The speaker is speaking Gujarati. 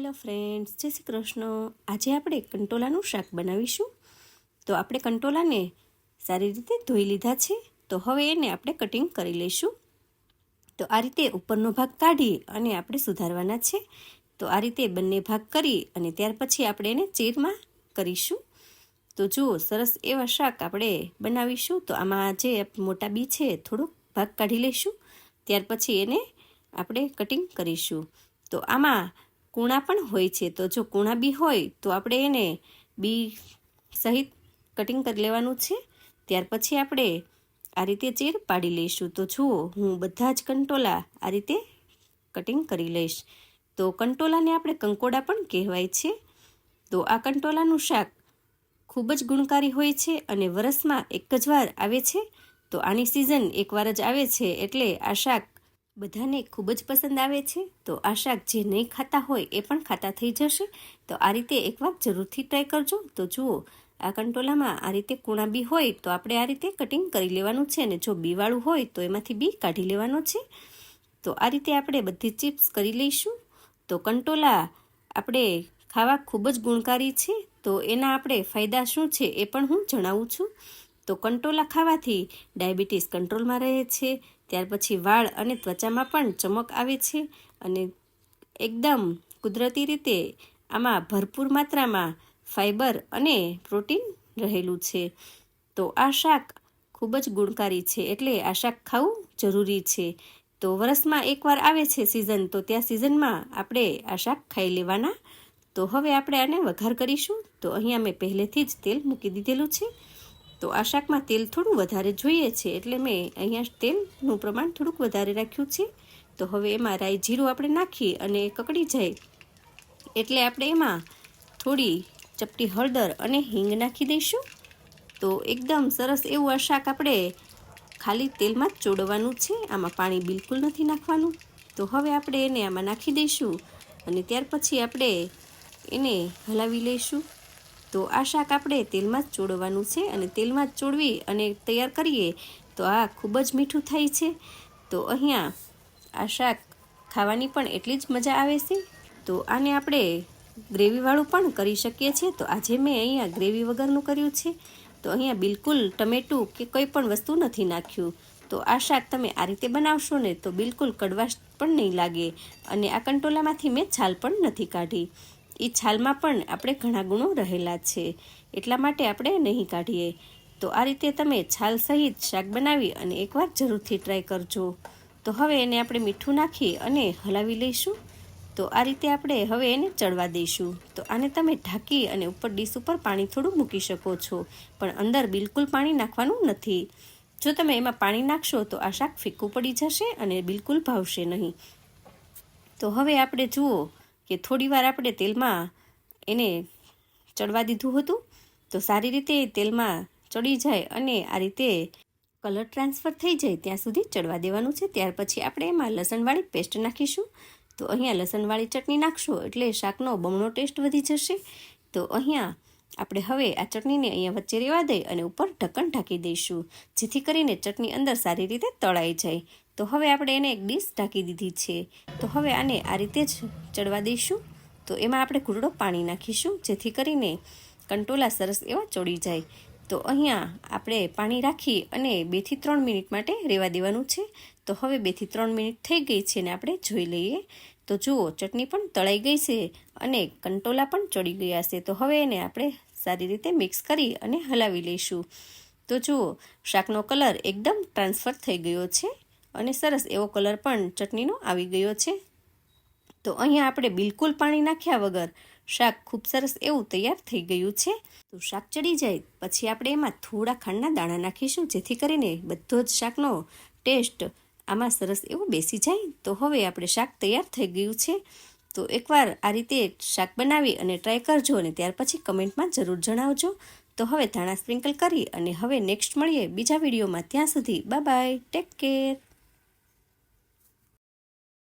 હેલો ફ્રેન્ડ્સ જય શ્રી કૃષ્ણ. આજે આપણે કંટોલાનું શાક બનાવીશું. તો આપણે કંટોલાને સારી રીતે ધોઈ લીધા છે. તો હવે એને આપણે કટિંગ કરી લઈશું. તો આ રીતે ઉપરનો ભાગ કાઢી અને આપણે સુધારવાના છે. તો આ રીતે બંને ભાગ કરી અને ત્યાર પછી આપણે એને ચીરમાં કરીશું. તો જુઓ, સરસ એવા શાક આપણે બનાવીશું. તો આમાં જે મોટા બી છે, થોડોક ભાગ કાઢી લઈશું. ત્યાર પછી એને આપણે કટિંગ કરીશું. તો આમાં કૂણા પણ હોય છે. તો જો કૂણા બી હોય, તો આપણે એને બી સહિત કટિંગ કરી લેવાનું છે. ત્યાર પછી આપણે આ રીતે ચીર પાડી લઈશું. તો જુઓ, હું બધા જ કંટોલા આ રીતે કટિંગ કરી લઈશ. તો કંટોલાને આપણે કંકોડા પણ કહેવાય છે. તો આ કંટોલાનું શાક ખૂબ જ ગુણકારી હોય છે અને વરસમાં એક જ વાર આવે છે. તો આની સિઝન એકવાર જ આવે છે એટલે આ શાક બધાને ખૂબ જ પસંદ આવે છે, તો આ શાક જે નહીં ખાતા હોય એ પણ ખાતા થઈ જશે. તો આ રીતે એકવાર જરૂરથી ટ્રાય કરજો. તો જુઓ, આ કંટોલામાં આ રીતે કૂણા બી હોય, તો આપણે આ રીતે કટિંગ કરી લેવાનું છે અને જો બીવાળું હોય, તો એમાંથી બી કાઢી લેવાનો છે. તો આ રીતે આપણે બધી ચિપ્સ કરી લઈશું. તો કંટોલા આપણે ખાવા ખૂબ જ ગુણકારી છે. તો એના આપણે ફાયદા શું છે એ પણ હું જણાવું છું. તો કંટોલા ખાવાથી ડાયાબિટીસ કંટ્રોલમાં રહે છે. ત્યાર પછી વાળ અને ત્વચામાં પણ ચમક આવે છે અને એકદમ કુદરતી રીતે આમાં ભરપૂર માત્રામાં ફાઈબર અને પ્રોટીન રહેલું છે. તો આ શાક ખૂબ જ ગુણકારી છે એટલે આ શાક ખાવું જરૂરી છે. તો વરસમાં એકવાર આવે છે સિઝન તો ત્યાં સિઝનમાં આપણે આ શાક ખાઈ લેવાના. તો હવે આપણે આને વઘાર કરીશું. તો અહીંયા મેં પહેલેથી જ તેલ મૂકી દીધેલું છે. તો આ શાકમાં તેલ થોડું વધારે જોઈએ છે એટલે મેં અહીંયા તેલનું પ્રમાણ થોડુંક વધારે રાખ્યું છે. તો હવે એમાં રાઈ જીરું આપણે નાખી અને કકડી જાય. એટલે આપણે એમાં થોડી ચપટી હળદર અને હિંગ નાખી દઈશું. તો એકદમ સરસ એવું આ શાક આપણે ખાલી તેલમાં જ ચોડવાનું છે. આમાં પાણી બિલકુલ નથી નાખવાનું. તો હવે આપણે એને આમાં નાખી દઈશું અને ત્યાર પછી આપણે એને હલાવી લઈશું. તો આ શાક આપણે તેલમાં જ ચોડવાનું છે અને તેલમાં જ ચોડવી અને તૈયાર કરીએ તો આ ખૂબ જ મીઠું થાય છે. તો અહીંયા આ શાક ખાવાની પણ એટલી જ મજા આવે છે. તો આને આપણે ગ્રેવીવાળું પણ કરી શકીએ છીએ. તો આજે મેં અહીંયા ગ્રેવી વગરનું કર્યું છે. તો અહીંયા બિલકુલ ટમેટું કે કોઈ પણ વસ્તુ નથી નાખ્યું. તો આ શાક તમે આ રીતે બનાવશો ને તો બિલકુલ કડવાશ પણ નહીં લાગે અને આ કંટોલામાંથી મેં છાલ પણ નથી કાઢી. એ છાલમાં પણ આપણે ઘણા ગુણો રહેલા છે. એટલા માટે આપણે નહીં કાઢીએ. તો આ રીતે તમે છાલ સહિત શાક બનાવી અને એકવાર જરૂરથી ટ્રાય કરજો. તો હવે એને આપણે મીઠું નાખી અને હલાવી લઈશું. તો આ રીતે આપણે હવે એને ચડવા દઈશું. તો આને તમે ઢાંકી અને ઉપર ડીશ ઉપર પાણી થોડું મૂકી શકો છો. પણ અંદર બિલકુલ પાણી નાખવાનું નથી. જો તમે એમાં પાણી નાખશો તો આ શાક ફીકું પડી જશે અને બિલકુલ ભાવશે નહીં. તો હવે આપણે જુઓ કે થોડીવાર આપણે તેલમાં એને ચડવા દીધું હતું, તો સારી રીતે તેલમાં ચડી જાય અને આ રીતે કલર ટ્રાન્સફર થઈ જાય ત્યાં સુધી ચડવા દેવાનું છે. ત્યાર પછી આપણે એમાં લસણવાળી પેસ્ટ નાખીશું. તો અહીંયા લસણવાળી ચટણી નાખશું એટલે શાકનો બમણો ટેસ્ટ વધી જશે. તો અહીંયા આપણે હવે આ ચટણીને અહીંયા વચ્ચે રહેવા દઈ અને ઉપર ઢક્કણ ઢાંકી દઈશું, જેથી કરીને ચટણી અંદર સારી રીતે તળાઈ જાય. તો હવે આપણે એને એક ડીશ ઢાંકી દીધી છે. તો હવે આને આ રીતે જ ચડવા દઈશું. તો એમાં આપણે ઘૂંટડો પાણી નાખીશું, જેથી કરીને કંટોલા સરસ એવા ચડી જાય. તો અહીંયા આપણે પાણી રાખી અને બેથી ત્રણ મિનિટ માટે રહેવા દેવાનું છે. તો હવે બેથી ત્રણ મિનિટ થઈ ગઈ છે ને આપણે જોઈ લઈએ. તો જુઓ, ચટણી પણ તળાઈ ગઈ છે અને કંટોલા પણ ચડી ગયા છે. તો હવે એને આપણે સારી રીતે મિક્સ કરી અને હલાવી લઈશું. તો જુઓ, શાકનો કલર એકદમ ટ્રાન્સફર થઈ ગયો છે. અને સરસ એવો કલર પણ ચટણીનો આવી ગયો છે. તો અહીંયા આપણે બિલકુલ પાણી નાખ્યા વગર શાક ખૂબ સરસ એવું તૈયાર થઈ ગયું છે. તો શાક ચડી જાય, પછી આપણે એમાં થોડા ખાંડના દાણા નાખીશું, જેથી કરીને બધો જ શાકનો ટેસ્ટ આમાં સરસ એવું બેસી જાય. તો હવે આપણે શાક તૈયાર થઈ ગયું છે. તો એકવાર આ રીતે શાક બનાવી અને ટ્રાય કરજો અને ત્યાર પછી કમેન્ટમાં જરૂર જણાવજો. તો હવે ધાણા સ્પ્રિંકલ કરી અને હવે નેક્સ્ટ મળીએ બીજા વિડીયોમાં. ત્યાં સુધી બાય બાય, ટેક કેર.